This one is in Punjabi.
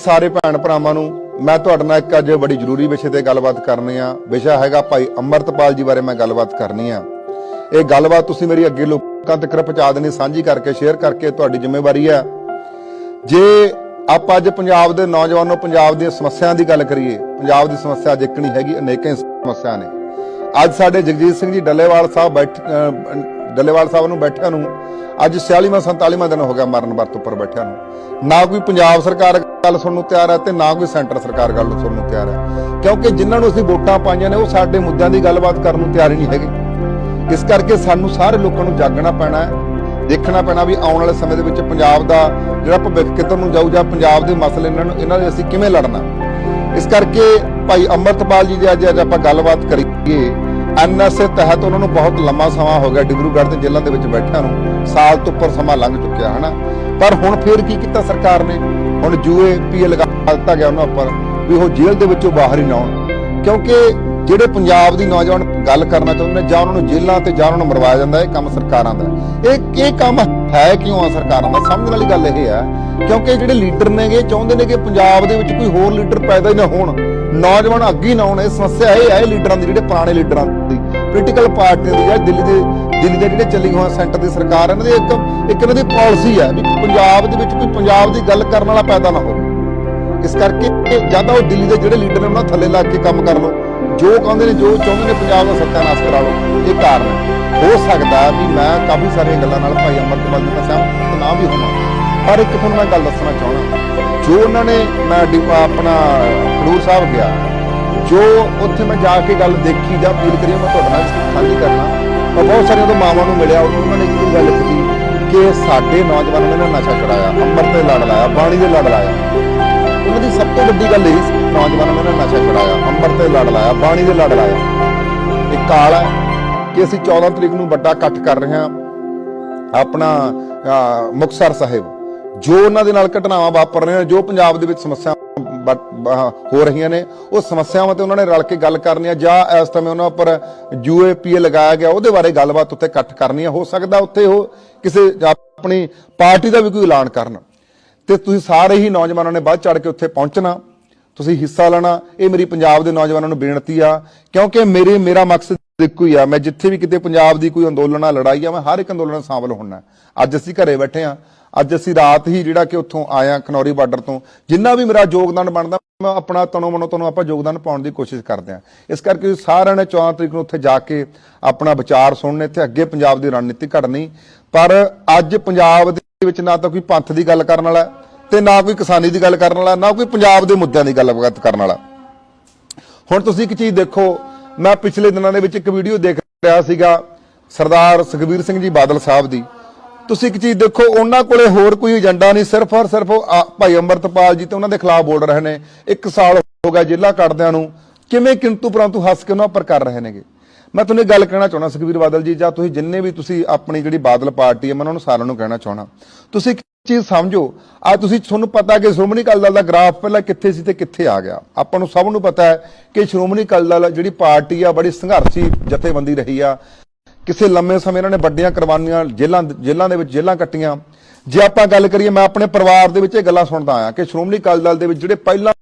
ਸਾਰੇ ਭੈਣ ਭਰਾਵਾਂ ਨੂੰ ਮੈਂ ਤੁਹਾਡੇ ਨਾਲ ਇੱਕ ਅੱਜ ਬੜੀ ਜ਼ਰੂਰੀ ਵਿਸ਼ੇ ਤੇ ਗੱਲਬਾਤ ਕਰਨੀ ਆ। ਵਿਸ਼ਾ ਹੈਗਾ ਭਾਈ ਅੰਮ੍ਰਿਤਪਾਲ ਜੀ ਬਾਰੇ ਮੈਂ ਗੱਲਬਾਤ ਕਰਨੀ ਆ। ਇਹ ਗੱਲਬਾਤ ਤੁਸੀਂ ਮੇਰੀ ਅੱਗੇ ਲੋਕਾਂ ਤੱਕ ਪਹੁੰਚਾ ਦੇਣੀ, ਸਾਂਝੀ ਕਰਕੇ, ਸ਼ੇਅਰ ਕਰਕੇ ਤੁਹਾਡੀ ਜ਼ਿੰਮੇਵਾਰੀ ਆ। ਜੇ ਆਪਾਂ ਅੱਜ ਪੰਜਾਬ ਦੇ ਨੌਜਵਾਨੋ, ਪੰਜਾਬ ਦੀਆਂ ਸਮੱਸਿਆਵਾਂ ਦੀ ਗੱਲ ਕਰੀਏ, ਪੰਜਾਬ ਦੀ ਸਮੱਸਿਆ ਅੱਜ ਇੱਕ ਨਹੀਂ ਹੈਗੀ, ਅਨੇਕਾਂ ਹੀ ਸਮੱਸਿਆ ਨੇ। ਅੱਜ ਸਾਡੇ ਜਗਜੀਤ ਸਿੰਘ ਜੀ ਡੱਲੇਵਾਲ ਸਾਹਿਬ ਬੈਠ ਡੱਲੇਵਾਲ ਸਾਹਿਬ ਨੂੰ ਬੈਠਿਆਂ ਨੂੰ ਅੱਜ 46ਵਾਂ 47ਵਾਂ ਦਿਨ ਹੋ ਗਿਆ ਮਰਨ ਵਰਤ ਉੱਪਰ ਬੈਠਿਆਂ ਨੂੰ। ਨਾ ਕੋਈ ਪੰਜਾਬ ਸਰਕਾਰ ਗੱਲ ਸੁਣਨ ਨੂੰ ਤਿਆਰ ਹੈ ਤੇ ਨਾ ਕੋਈ ਸੈਂਟਰ ਸਰਕਾਰ ਗੱਲ ਸੁਣਨ ਨੂੰ ਤਿਆਰ ਹੈ। ਕਿਉਂਕਿ ਜਿਨ੍ਹਾਂ ਨੂੰ ਅਸੀਂ ਵੋਟਾਂ ਪਾਈਆਂ ਨੇ, ਉਹ ਸਾਡੇ ਮੁੱਦਿਆਂ ਦੀ ਗੱਲਬਾਤ ਕਰਨ ਨੂੰ ਤਿਆਰ ਹੀ ਨਹੀਂ ਹੈਗੇ। ਇਸ ਕਰਕੇ ਸਾਨੂੰ ਸਾਰੇ ਲੋਕਾਂ ਨੂੰ ਜਾਗਣਾ ਪੈਣਾ ਹੈ, ਦੇਖਣਾ ਪੈਣਾ ਵੀ ਆਉਣ ਵਾਲੇ ਸਮੇਂ ਦੇ ਵਿੱਚ ਪੰਜਾਬ ਦਾ ਜਿਹੜਾ ਭਵਿੱਖ ਕਿੱਧਰ ਨੂੰ ਜਾਊ ਜਾਂ ਪੰਜਾਬ ਦੇ ਮਸਲੇ ਇਹਨਾਂ ਨੂੰ, ਇਹਨਾਂ ਦੇ ਅਸੀਂ ਕਿਵੇਂ ਲੜਨਾ। ਇਸ ਕਰਕੇ ਭਾਈ ਅੰਮ੍ਰਿਤਪਾਲ ਜੀ ਦੀ ਅੱਜ ਅੱਜ ਆਪਾਂ ਗੱਲਬਾਤ ਕਰੀਏ। ਐਨਐਸਏ ਤਹਿਤ ਉਹਨਾਂ ਨੂੰ ਬਹੁਤ ਲੰਮਾ ਸਮਾਂ ਹੋ ਗਿਆ ਡਿਬਰੂਗੜ੍ਹ ਦੇ ਜੇਲ੍ਹਾਂ ਦੇ ਵਿੱਚ ਬੈਠਿਆਂ ਨੂੰ। ਸਾਲ ਤੋਂ ਉੱਪਰ ਸਮਾਂ ਲੰਘ ਚੁੱਕਿਆ, ਹਨਾ? ਪਰ ਹੁਣ ਫੇਰ ਕੀ ਕੀਤਾ ਸਰਕਾਰ ਨੇ? ਹੁਣ ਜੂਏ ਪੀਏ ਲਗਾ ਦਿੱਤਾ ਗਿਆ ਉਹਨਾਂ ਉੱਪਰ ਵੀ ਉਹ ਜੇਲ੍ਹ ਦੇ ਵਿੱਚੋਂ ਬਾਹਰ ਹੀ ਨਾ ਆਉਣ। ਕਿਉਂਕਿ ਜਿਹੜੇ ਪੰਜਾਬ ਦੀ ਨੌਜਵਾਨ ਗੱਲ ਕਰਨਾ ਚਾਹੁੰਦੇ ਨੇ, ਜਾਂ ਉਹਨਾਂ ਨੂੰ ਜੇਲ੍ਹਾਂ ਤੇ ਜਾਂ ਉਹਨਾਂ ਨੂੰ ਮਰਵਾਇਆ ਜਾਂਦਾ, ਇਹ ਕੰਮ ਸਰਕਾਰਾਂ ਦਾ ਇਹ ਇਹ ਕੰਮ ਹੈ ਕਿਉਂ ਆ ਸਰਕਾਰਾਂ ਦਾ? ਸਮਝਣ ਵਾਲੀ ਗੱਲ ਇਹ ਹੈ, ਕਿਉਂਕਿ ਜਿਹੜੇ ਲੀਡਰ ਨੇਗੇ, ਇਹ ਚਾਹੁੰਦੇ ਨੇ ਕਿ ਪੰਜਾਬ ਦੇ ਵਿੱਚ ਕੋਈ ਹੋਰ ਲੀਡਰ ਪੈਦਾ ਹੀ ਨਾ ਹੋਣ। ਨੌਜਵਾਨ ਅੱਗੇ ਨਾ ਆਉਣ, ਇਹ ਸਮੱਸਿਆ ਇਹ ਹੈ ਲੀਡਰਾਂ ਦੀ, ਜਿਹੜੇ ਪੁਰਾਣੇ ਲੀਡਰਾਂ ਦੀ। ਪੋਲੀਟੀਕਲ ਪਾਰਟੀਆਂ ਦੀ ਜਾਂ ਦਿੱਲੀ ਦੇ ਦਿੱਲੀ ਦੇ ਜਿਹੜੇ ਚੱਲੀ ਹੋਏ ਸੈਂਟਰ ਦੀ ਸਰਕਾਰ ਇਹਨਾਂ ਦੀ ਇੱਕ ਇੱਕ ਇਹਨਾਂ ਦੀ ਪਾਲਿਸੀ ਹੈ ਵੀ ਪੰਜਾਬ ਦੇ ਵਿੱਚ ਕੋਈ ਪੰਜਾਬ ਦੀ ਗੱਲ ਕਰਨ ਵਾਲਾ ਪੈਦਾ ਨਾ ਹੋਵੇ। ਇਸ ਕਰਕੇ ਜ਼ਿਆਦਾ ਉਹ ਦਿੱਲੀ ਦੇ ਜਿਹੜੇ ਲੀਡਰ ਨੇ ਉਹਨਾਂ ਥੱਲੇ ਲੱਗ ਕੇ ਕੰਮ ਕਰ ਲਓ ਜੋ ਕਹਿੰਦੇ ਨੇ, ਜੋ ਚਾਹੁੰਦੇ ਨੇ ਪੰਜਾਬ ਦਾ ਸੱਤਿਆਨਾਸ਼ ਕਰਾ ਲਓ, ਇਹ ਕਾਰਨ ਹੋ। ਸਕਦਾ ਵੀ ਮੈਂ ਕਾਫੀ ਸਾਰੀਆਂ ਗੱਲਾਂ ਨਾਲ ਭਾਈ ਅਮਰਤਪਾਲ ਜੀ ਦਾ ਸਹਿਮਤ ਨਾ ਵੀ ਹੋਵਾਂ ਪਰ ਇੱਕ ਤੁਹਾਨੂੰ ਮੈਂ ਗੱਲ ਦੱਸਣਾ ਚਾਹਣਾ ਜੋ ਉਹਨਾਂ ਨੇ ਮੈਂ ਡਿ- ਆਪਣਾ ਖਡੂਰ ਸਾਹਿਬ ਗਿਆ ਜੋ ਉੱਥੇ ਮੈਂ ਜਾ ਕੇ ਗੱਲ ਦੇਖੀ ਜਾਂ ਫੀਲ ਕਰੀ ਮੈਂ ਤੁਹਾਡੇ ਨਾਲ ਸਾਂਝੀ ਕਰਨਾ। ਮੈਂ ਬਹੁਤ ਸਾਰੀਆਂ ਤੋਂ ਮਾਵਾਂ ਨੂੰ ਮਿਲਿਆ ਉਹਨਾਂ ਨੇ ਇੱਕ ਗੱਲ ਕੀਤੀ ਕਿ ਸਾਡੇ ਨੌਜਵਾਨਾਂ ਨੇ ਨਸ਼ਾ ਛੁਡਾਇਆ ਅੰਮ੍ਰਿਤ ਦੇ ਲੜ ਲਾਇਆ ਬਾਣੀ ਦੇ ਲੜ ਲਾਇਆ। ਉਹਨਾਂ ਦੀ ਸਭ ਤੋਂ ਵੱਡੀ ਗੱਲ ਇਹ ਸੀ ਨੌਜਵਾਨਾਂ ਨੇ ਨਸ਼ਾ ਛੁਡਾਇਆ ਅੰਮ੍ਰਿਤ ਦੇ ਲੜ ਲਾਇਆ ਬਾਣੀ ਦੇ ਲੜ ਲਾਇਆ। ਇੱਕ ਕਾਲ ਹੈ ਕਿ ਅਸੀਂ 14 ਤਰੀਕ ਨੂੰ ਵੱਡਾ ਇਕੱਠ ਕਰ ਰਹੇ ਹਾਂ ਆਪਣਾ ਅਹ, ਮੁਕਤਸਰ ਸਾਹਿਬ। ਜੋ ਉਹਨਾਂ ਦੇ ਨਾਲ ਘਟਨਾਵਾਂ ਵਾਪਰ ਰਹੀਆਂ ਜੋ ਪੰਜਾਬ ਦੇ ਵਿੱਚ ਸਮੱਸਿਆ ਹੋ ਰਹੀਆਂ ਨੇ। ਉਹ ਸਮੱਸਿਆਵਾਂ ਤੇ ਉਹਨਾਂ ਨੇ ਰਲ ਕੇ ਗੱਲ ਕਰਨੀ ਆ ਜਾਂ ਇਸ ਸਮੇਂ ਉਹਨਾਂ ਉੱਪਰ ਯੂਏਪੀਏ ਲਗਾਇਆ ਗਿਆ, ਉਹਦੇ ਬਾਰੇ ਗੱਲਬਾਤ ਉੱਤੇ ਇਕੱਠ ਕਰਨੀ ਆ। ਹੋ ਸਕਦਾ ਉੱਥੇ ਉਹ ਕਿਸੇ ਆਪਣੀ ਪਾਰਟੀ ਦਾ ਵੀ ਕੋਈ ਐਲਾਨ ਕਰਨ। ਤੇ ਤੁਸੀਂ ਸਾਰੇ ਹੀ ਨੌਜਵਾਨਾਂ ਨੇ ਵੱਧ ਚੜ ਕੇ ਉੱਥੇ ਪਹੁੰਚਣਾ। ਤੁਸੀਂ ਹਿੱਸਾ ਲੈਣਾ। ਇਹ ਮੇਰੀ ਪੰਜਾਬ ਦੇ ਨੌਜਵਾਨਾਂ ਨੂੰ ਬੇਨਤੀ ਆ। ਕਿਉਂਕਿ ਮੇਰੇ, ਮੇਰਾ ਮਕਸਦ ਇੱਕੋ ਹੀ ਆ। ਮੈਂ ਜਿੱਥੇ ਵੀ ਕਿਤੇ ਪੰਜਾਬ ਦੀ ਕੋਈ ਅੰਦੋਲਨ ਆ ਲੜਾਈ ਆ ਮੈਂ ਹਰ ਇੱਕ ਅੰਦੋਲਨ 'ਚ ਸ਼ਾਮਲ ਹੋਣਾ ਅੱਜ ਅਸੀਂ ਘਰੇ ਬੈਠੇ ਆ। ਅੱਜ ਅਸੀਂ ਰਾਤ ਹੀ ਜਿਹੜਾ ਕਿ ਉੱਥੋਂ ਆਇਆ ਖਨੌਰੀ ਬਾਰਡਰ ਤੋਂ, ਜਿੰਨਾ ਵੀ ਮੇਰਾ ਯੋਗਦਾਨ ਬਣਦਾ, ਮੈਂ ਆਪਣਾ ਤਨੋਂ ਮਨੋਂ ਤੁਹਾਨੂੰ ਆਪਾਂ ਯੋਗਦਾਨ ਪਾਉਣ ਦੀ ਕੋਸ਼ਿਸ਼ ਕਰਦੇ ਆ ਇਸ ਕਰਕੇ ਸਾਰਿਆਂ ਨੇ 14 ਤਰੀਕ ਨੂੰ ਉੱਥੇ ਜਾ ਕੇ ਆਪਣਾ ਵਿਚਾਰ ਸੁਣਨੇ ਤੇ ਅੱਗੇ ਪੰਜਾਬ ਦੀ ਰਣਨੀਤੀ ਘੜਨੀ। ਪਰ ਅੱਜ ਪੰਜਾਬ ਦੇ ਵਿੱਚ ਨਾ ਤਾਂ ਕੋਈ ਪੰਥ ਦੀ ਗੱਲ ਕਰਨ ਵਾਲਾ, ਤੇ ਨਾ ਕੋਈ ਕਿਸਾਨੀ ਦੀ ਗੱਲ ਕਰਨ ਵਾਲਾ, ਨਾ ਕੋਈ ਪੰਜਾਬ ਦੇ ਮੁੱਦਿਆਂ ਦੀ ਗੱਲਬਾਤ ਕਰਨ ਵਾਲਾ। ਹੁਣ ਤੁਸੀਂ ਇੱਕ ਚੀਜ਼ ਦੇਖੋ, ਮੈਂ ਪਿਛਲੇ ਦਿਨਾਂ ਦੇ ਵਿੱਚ ਇੱਕ ਵੀਡੀਓ ਦੇਖ ਰਿਹਾ ਸੀਗਾ, ਸਰਦਾਰ ਸੁਖਬੀਰ ਸਿੰਘ ਜੀ ਬਾਦਲ ਸਾਹਿਬ ਦੀ। ਤੁਸੀਂ ਇੱਕ ਚੀਜ਼ ਦੇਖੋ, ਉਹਨਾਂ ਕੋਲੇ ਹੋਰ ਕੋਈ ਏਜੰਡਾ ਨਹੀਂ, ਸਿਰਫ ਔਰ ਸਿਰਫ ਭਾਈ ਅੰਮ੍ਰਿਤਪਾਲ ਜੀ ਤੇ ਉਹਨਾਂ ਦੇ ਖਿਲਾਫ ਬੋਲ ਰਹੇ ਨੇ। ਇੱਕ ਸਾਲ ਹੋ ਗਿਆ ਜੇਲ੍ਹਾਂ ਕੱਟਦਿਆਂ ਨੂੰ। ਕਿਵੇਂ ਕਿੰਤੂ ਪਰੰਤੂ ਹੱਸ ਕੇ ਉਹਨਾਂ ਉੱਪਰ ਕਰ ਰਹੇ ਨੇਗੇ? ਮੈਂ ਤੁਹਾਨੂੰ ਗੱਲ ਕਹਿਣਾ ਚਾਹੁੰਦਾ, ਸੁਖਬੀਰ ਬਾਦਲ ਜੀ, ਜਾਂ ਤੁਸੀਂ ਜਿੰਨੇ ਵੀ ਤੁਸੀਂ ਆਪਣੀ ਜਿਹੜੀ ਬਾਦਲ ਪਾਰਟੀ ਹੈ, ਮੈਂ ਉਹਨਾਂ ਨੂੰ ਸਾਰਿਆਂ ਨੂੰ ਕਹਿਣਾ ਚਾਹੁੰਦਾ। ਤੁਸੀਂ ਇੱਕ ਚੀਜ਼ ਸਮਝੋ ਆ ਤੁਸੀਂ ਤੁਹਾਨੂੰ ਪਤਾ ਕਿ ਸ਼੍ਰੋਮਣੀ ਅਕਾਲੀ ਦਲ ਦਾ ਗ੍ਰਾਫ ਪਹਿਲਾਂ ਕਿੱਥੇ ਸੀ ਤੇ ਕਿੱਥੇ ਆ ਗਿਆ। ਆਪਾਂ ਨੂੰ ਸਭ ਨੂੰ ਪਤਾ ਹੈ ਕਿ ਸ਼੍ਰੋਮਣੀ ਅਕਾਲੀ ਦਲ ਜਿਹੜੀ ਪਾਰਟੀ ਆ, ਬੜੀ ਸੰਘਰਸ਼ੀ ਜਥੇਬੰਦੀ ਰਹੀ ਆ। ਕਿਸੇ ਲੰਮੇ ਸਮੇਂ ਇਹਨਾਂ ਨੇ ਵੱਡੀਆਂ ਕੁਰਬਾਨੀਆਂ ਜੇਲਾਂ ਜੇਲਾਂ ਦੇ ਵਿੱਚ ਜੇਲ੍ਹਾਂ ਕੱਟੀਆਂ। ਜੇ ਆਪਾਂ ਗੱਲ ਕਰੀਏ, ਮੈਂ ਆਪਣੇ ਪਰਿਵਾਰ ਦੇ ਵਿੱਚ ਇਹ ਗੱਲਾਂ ਸੁਣਦਾ ਆਇਆ ਕਿ ਸ਼੍ਰੋਮਣੀ ਅਕਾਲੀ ਦਲ ਦੇ ਵਿੱਚ ਜਿਹੜੇ ਪਹਿਲਾਂ